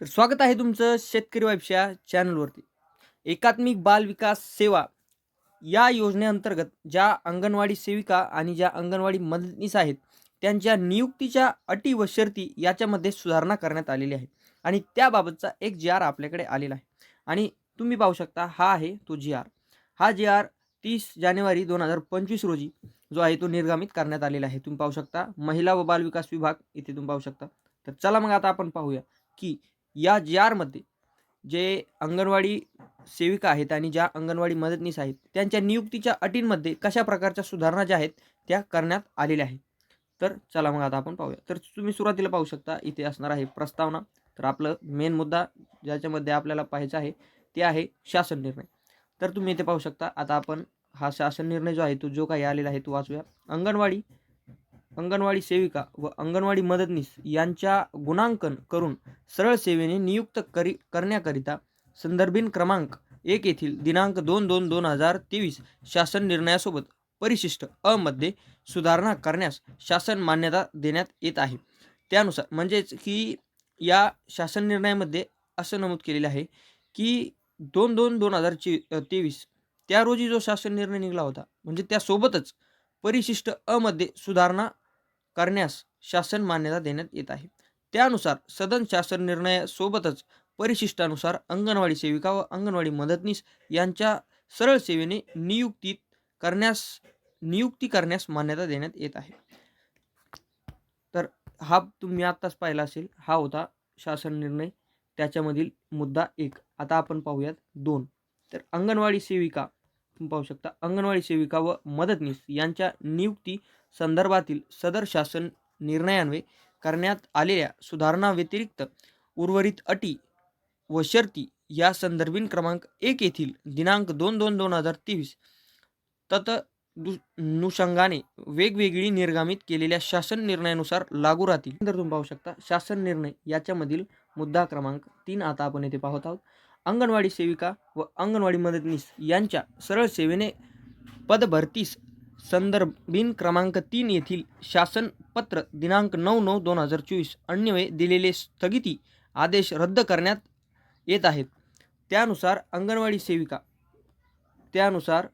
तर स्वागत आहे तुमचं शेतकरी वाईफच्या चॅनलवरती. एकात्मिक बाल विकास सेवा या योजनेअंतर्गत ज्या अंगणवाडी सेविका आणि ज्या अंगणवाडी मदतनीस आहेत त्यांच्या नियुक्तीच्या अटी व शर्ती याच्यामध्ये सुधारणा करण्यात आलेली आहे. आणि त्याबाबतचा एक जी आर आपल्याकडे आलेला आहे. आणि तुम्ही पाहू शकता हा आहे तो जी आर. हा जी आर तीस जानेवारी दोन हजार पंचवीस रोजी जो आहे तो निर्गमित करण्यात आलेला आहे. तुम्ही पाहू शकता महिला व बाल विकास विभाग इथे तुम्ही पाहू शकता. तर चला मग आता आपण पाहूया की या जी आरमध्ये जे अंगणवाडी सेविका आहेत आणि ज्या अंगणवाडी मदतनीस आहेत त्यांच्या नियुक्तीच्या अटींमध्ये कशा प्रकारच्या सुधारणा ज्या आहेत त्या करण्यात आलेल्या आहेत. तर चला मग आता आपण पाहूया. तर तुम्ही सुरुवातीला पाहू शकता इथे असणार आहे प्रस्तावना. तर आपलं मेन मुद्दा ज्याच्यामध्ये आपल्याला पाहायचा आहे ते आहे शासन निर्णय. तर तुम्ही इथे पाहू शकता आता आपण हा शासन निर्णय जो आहे तो जो काही आलेला आहे तो वाचूया. अंगणवाडी अंगणवाडी सेविका व अंगणवाडी मदतनीस यांच्या गुणांकन करून सरळ सेवेने नियुक्त करी करण्याकरिता संदर्भीन क्रमांक एक येथील दिनांक दोन दोन दोन हजार तेवीस शासन निर्णयासोबत परिशिष्ट अमध्ये सुधारणा करण्यास शासन मान्यता देण्यात येत आहे. त्यानुसार म्हणजेच की या शासन निर्णयामध्ये असं नमूद केलेलं आहे की दोन दोन दोन हजार चे तेवीस त्या रोजी जो शासन निर्णय निघाला होता म्हणजे त्यासोबतच परिशिष्ट अमध्ये सुधारणा करण्यास शासन मान्यता देण्यात येत आहे. त्यानुसार सदन शासन निर्णयासोबतच परिशिष्टानुसार अंगणवाडी सेविका व अंगणवाडी मदतनीस यांच्या सरळ सेवेने नियुक्ती करण्यास नियुक्ती करण्यास मान्यता देण्यात येत आहे. तर हा तुम्ही आत्ताच पाहिला असेल हा होता शासन निर्णय. त्याच्यामधील मुद्दा एक. आता आपण पाहूयात दोन. तर अंगणवाडी सेविका तुम्ही पाहू शकता. अंगणवाडी सेविका व मदतनीस यांच्या नियुक्ती संदर्भातील सदर शासन निर्णयान्वये करण्यात आलेल्या सुधारणा व्यतिरिक्त उर्वरित अटी व शर्ती या संदर्भीन क्रमांक एक येथील दिनांक दोन दोन दोन हजार तेवीस तत दु अनुषंगाने वेगवेगळी निर्गमित केलेल्या शासन निर्णयानुसार लागू राहतील. तर तुम्ही पाहू शकता शासन निर्णय याच्यामधील मुद्दा क्रमांक तीन आता आपण येथे पाहत आहोत. अंगणवाडी सेविका व अंगणवाडी मदतनीस यांच्या सरळ सेवेने पदभरतीस संदर्भीन क्रमांक तीन येथील शासन पत्र दिनांक नऊ नऊ दोन हजार चोवीस अन्यवे दिलेले स्थगिती आदेश रद्द करण्यात येत आहेत. त्यानुसार अंगणवाडी सेविका त्यानुसार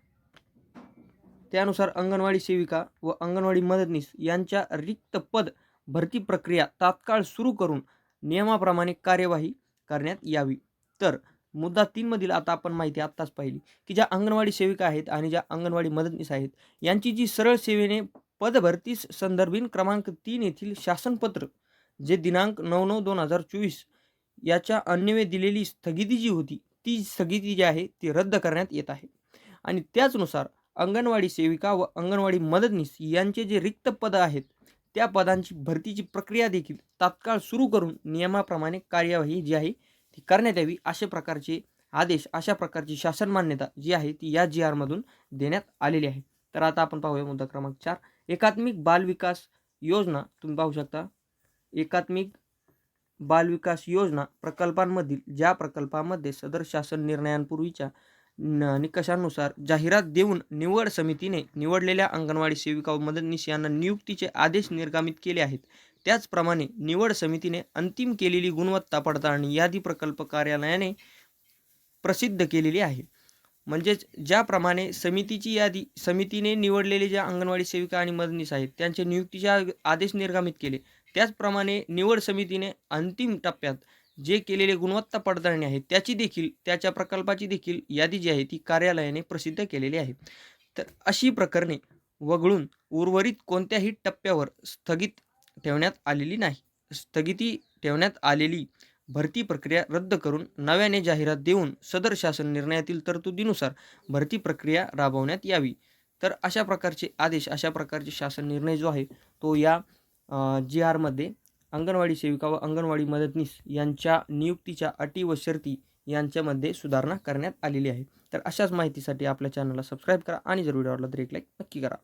त्यानुसार अंगणवाडी सेविका व अंगणवाडी मदतनीस यांच्या रिक्त पद भरती प्रक्रिया तात्काळ सुरू करून नियमाप्रमाणे कार्यवाही करण्यात यावी. तर मुद्दा तीनमधील आता आपण माहिती आत्ताच पाहिली की ज्या अंगणवाडी सेविका आहेत आणि ज्या अंगणवाडी मदतनीस आहेत यांची जी सरळ सेवेने पदभरतीस संदर्भीन क्रमांक तीन येथील शासनपत्र जे दिनांक नऊ नऊ दोन हजार चोवीस याच्या अन्यवे दिलेली स्थगिती जी होती ती स्थगिती जी आहे ती रद्द करण्यात येत आहे. आणि त्याचनुसार अंगणवाडी सेविका व अंगणवाडी मदतनीस यांचे जे रिक्त पदं आहेत त्या पदांची भरतीची प्रक्रिया देखील तात्काळ सुरू करून नियमाप्रमाणे कार्यवाही जी आहे ही करण्यात यावी अशा प्रकारचे आदेश अशा प्रकारची शासन मान्यता जी आहे ती या जी आरमधून देण्यात आलेली आहे. तर आता आपण पाहूया मुद्दा क्रमांक चार. एकात्मिक बालविकास योजना तुम्ही पाहू शकता. एकात्मिक बालविकास योजना प्रकल्पांमधील ज्या प्रकल्पामध्ये सदर शासन निर्णयांपूर्वीच्या न निकषानुसार जाहिरात देऊन निवड समितीने निवडलेल्या अंगणवाडी सेविका व मदतनीस यांना नियुक्तीचे आदेश निर्गमित केले आहेत. त्याचप्रमाणे निवड समितीने अंतिम केलेली गुणवत्ता पडताळणी यादी प्रकल्प कार्यालयाने प्रसिद्ध केलेली आहे. म्हणजेच ज्याप्रमाणे समितीची यादी समितीने निवडलेले ज्या अंगणवाडी सेविका आणि मदनीस आहेत त्यांचे नियुक्तीचे आदेश निर्गमित केले. त्याचप्रमाणे निवड समितीने अंतिम टप्प्यात जे केलेले गुणवत्ता पडताळणी आहे त्याची देखील त्याच्या प्रकल्पाची देखील यादी जी आहे ती कार्यालयाने प्रसिद्ध केलेली आहे. तर अशी प्रकरणे वगळून उर्वरित कोणत्याही टप्प्यावर स्थगित ठेवण्यात आलेली नाही. स्थगिती ठेवण्यात आलेली भरती प्रक्रिया रद्द करून नव्याने जाहिरात देऊन सदर शासन निर्णयातील तरतुदीनुसार भरती प्रक्रिया राबवण्यात यावी. तर अशा प्रकारचे आदेश अशा प्रकारचे शासन निर्णय जो आहे तो या जी आरमध्ये अंगणवाडी सेविका व अंगणवाडी मदतनीस यांच्या नियुक्तीच्या अटी व शर्ती यांच्यामध्ये सुधारणा करण्यात आलेली आहे. तर अशाच माहितीसाठी आपल्या चॅनलला सबस्क्राईब करा आणि जर व्हिडिओ आवडला तर एक लाईक नक्की करा.